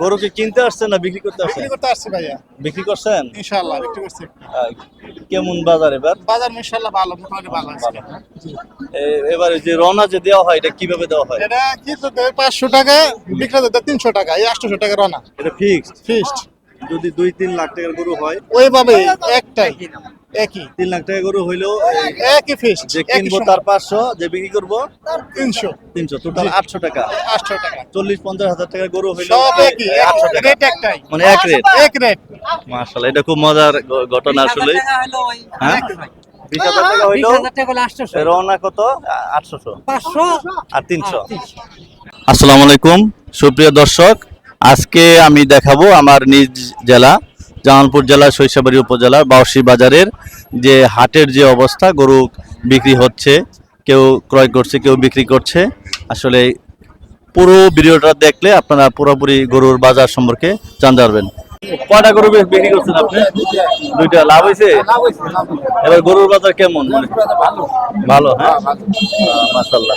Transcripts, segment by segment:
গরু কি কিনতে আসছেন না বিক্রি করতে আসছেন? বিক্রি করতে আসছি ভাইয়া। বিক্রি করছেন? ইনশাআল্লাহ বিক্রি করছি। কেমন বাজার এবার? বাজার ইনশাআল্লাহ ভালো মোটামুটি ভালো আছে। এবারে যে রওনা যে দেওয়া হয় এটা কীভাবে দেওয়া হয়? এটা কি তো দেয়? পাঁচশো টাকা বিক্রেতা দেয় তিনশো টাকা এই আটশোশো টাকা রনা। এটা ফিক্সড ফিক্সড যদি দুই তিন লাখ টাকার গরু হয়? ওইভাবে একটাই। একই। তিন লাখ টাকা গরু হইলেও একই ফিক্সড যে কিনবো তার পাঁচশো যে বিক্রি করব তিনশো। তিনশো টোটাল আটশো টাকা। আটশো টাকা। চল্লিশ পঞ্চাশ হাজার টাকার গরু হইল সব একই আটশো টাকা। রেট একটাই। মানে এক রেট এক রেট মাশাআল্লাহ এটা খুব মজার ঘটনা আসলে হ্যাঁ? বিশ হাজার টাকা হইল রওনা কত? আটশোশো আর তিনশো। আসসালামু আলাইকুম সুপ্রিয় দর্শক আজকে আমি দেখাবো আমার নিজ জেলা জামালপুর জেলার শৈশবাড়ি উপজেলার বাউসি বাজারের যে হাটের যে অবস্থা গরু বিক্রি হচ্ছে কেউ ক্রয় করছে কেউ বিক্রি করছে। আসলে পুরো ভিডিওটা দেখলে আপনারা পুরোপুরি গরুর বাজার সম্পর্কে জানতে পারবেন। কয়টা গরু বিক্রি করছেন আপনি? দুইটা। লাভ হয়েছে? এবার গরুর বাজার কেমন মানে ভালো হ্যাঁ? মাসাল্লাহ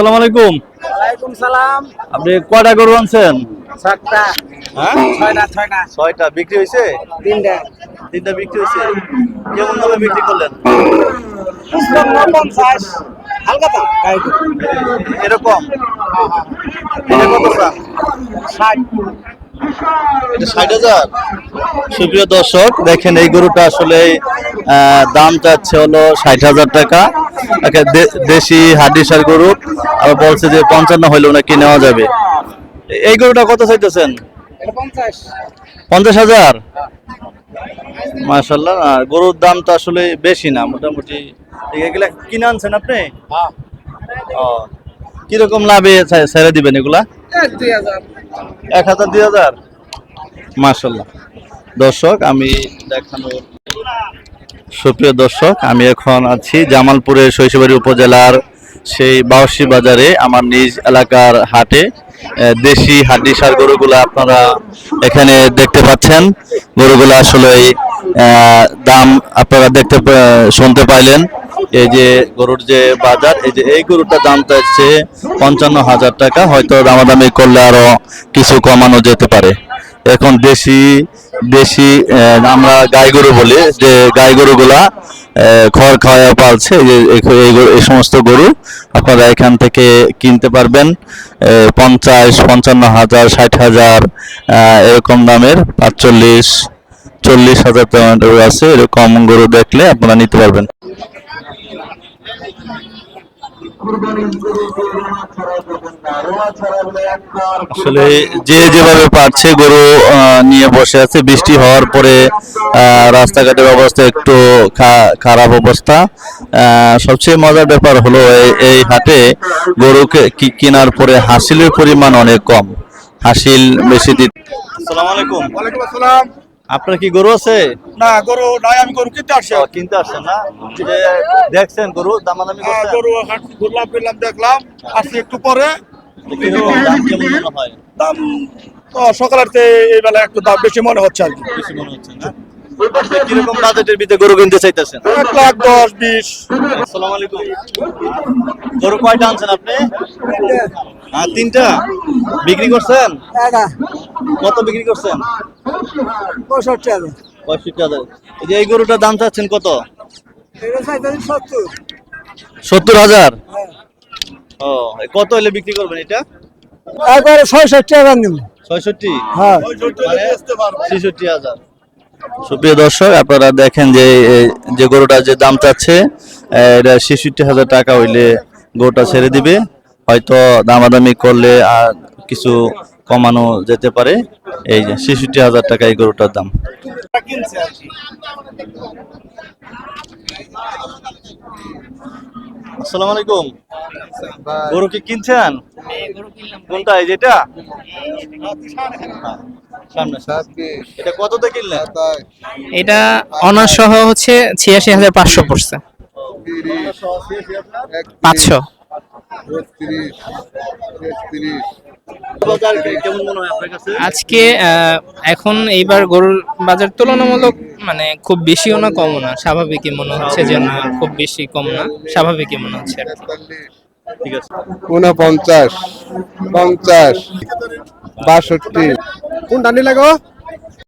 আসসালামু আলাইকুম। ওয়ালাইকুম সালাম। আপনি কয়টা গরু আনছেন? সাতটা হ্যাঁ? ছয়টা ছয়টা। ছয়টা। বিক্রি হয়েছে তিনটা। তিনটা বিক্রি হয়েছে কেমন দামে বিক্রি করলেন? পঞ্চাশ। হালকা দাম এরকম? এটা কত দাম ষাট। ষাট হাজার? সুপ্রিয় দর্শক দেখেন এই গরুটা আসলে আহ, দাম চাচ্ছে হলো ষাট হাজার টাকা। দেশি হাড্ডিসার গরু আর বলছে যে পঞ্চান্ন হইলেও নাকি নেওয়া যাবে। এই গরুটা কত চাইতেছেন? পঞ্চাশ। হাজার? মাশাল্লাহ আহ, গরুর দাম তো আসলে বেশি না মোটামুটি। এগুলা কিনে আনছেন আপনি? ও কীরকম লাভে ছেড়ে দিবেন এগুলা? এক হাজার। দুই হাজার? মাশাল্লাহ দর্শক আমি দেখানোর সুপ্রিয় দর্শক, আমি এখন আছি জামালপুরের শৈশবাড়ি উপজেলার সেই বাউসি বাজারে, আমার নিজ এলাকার হাটে। দেশি হাড্ডি সার গরুগুলো আপনারা এখানে দেখতে পাচ্ছেন। গরুগুলো আসলে দাম আপনারা দেখতে শুনতে পাইলেন। এই যে গরুর যে বাজার, এই যে এই গরুটার দাম চাইছে পঞ্চান্ন হাজার টাকা, হয়তো দামাদামি করলে আরও কিছু কমানো যেতে পারে। এখন দেশি দেশি আমরা গাই গরু বলি, যে গাই গরুগুলা খড় খাওয়া পালছে, এই সমস্ত গরু। আপনারা এখান থেকে কিনতে পারবেন পঞ্চাশ, পঞ্চান্ন হাজার, ষাট হাজার এরকম দামের, পাঁচচল্লিশ, চল্লিশ হাজার আছে, এরকম গরু দেখলে আপনারা নিতে পারবেন। আসলে যে যেভাবে পারছে গরু নিয়ে বসে আছে। বৃষ্টি হওয়ার পরে রাস্তাঘাটের অবস্থা একটু খা- খারাপ অবস্থা। সবচেয়ে মজার ব্যাপার হলো এই- এই হাটে গরুকে কি- কেনার পরে হাসিলের পরিমাণ অনেক কম। হাসিল বেশি দিতে আসসালামু আলাইকুম। ওয়ালাইকুম আসসালাম। আপনার কি গরু আছে? না গরু নয় আমি গরু কিনতে আসছি। কিনতে আসছেন না? দেখছেন গরু দামাদামি হ্যাঁ, করছেন? গরু ঘুরলাম ফিরলাম দেখলাম আসছি একটু পরে। দাম কেমন দাম তো সকালের এই বেলা একটু দাম বেশি মনে হচ্ছে আর কি। বেশি মনে হচ্ছে না? কীরকম বাজেটের ভিতরে গরু কিনতে চাইতেছেন? এক লাখ দশ বিশ। আসসালামু আলাইকুম। গরু কয়টা আনছেন আপনি? হ্যাঁ তিনটা? বিক্রি করছেন? কত বিক্রি করছেন? পঁয়ষট্টি হাজার। পঁয়ষট্টি হাজার। এই যে এই গরুটার দাম চাচ্ছেন কত? সত্তর। সত্তর হাজার? ও কত হলে বিক্রি করবেন এটা? একবারে ছয়ষট্টি হাজার নিব। ছয়ষট্টি? হ্যাঁ। মানে ছেষট্টি হাজার। সুপ্রিয় দর্শক আপনারা দেখেন যে যে গরুটা যে দাম চাচ্ছে এটা ছেষট্টি হাজার টাকা হইলে গরুটা ছেড়ে দিবে। হয়তো দামাদামি করলে আর কিছু কমানো যেতে পারে। এই যে ছেষট্টি হাজার টাকা এই গরুটার দাম। কিনছে আসসালামু আলাইকুম। গরু কি কিনছেন? কোনটা এই যেটা? সামনে। এটা কততে কিনলেন? এটা অনার সহ হচ্ছে ছিয়াশি হাজার পাঁচশো পড়ছে। পাঁচশো। আজকে আহ, এখন এইবার গরুর বাজার তুলনামূলক মানে খুব বেশিও না কমও না। স্বাভাবিকই মনে হচ্ছে যে না খুব বেশি কম না। স্বাভাবিকই মনে হচ্ছে আর ঠিক আছে। উনপঞ্চাশ পঞ্চাশ বাষট্টি। কোন নিলে গো?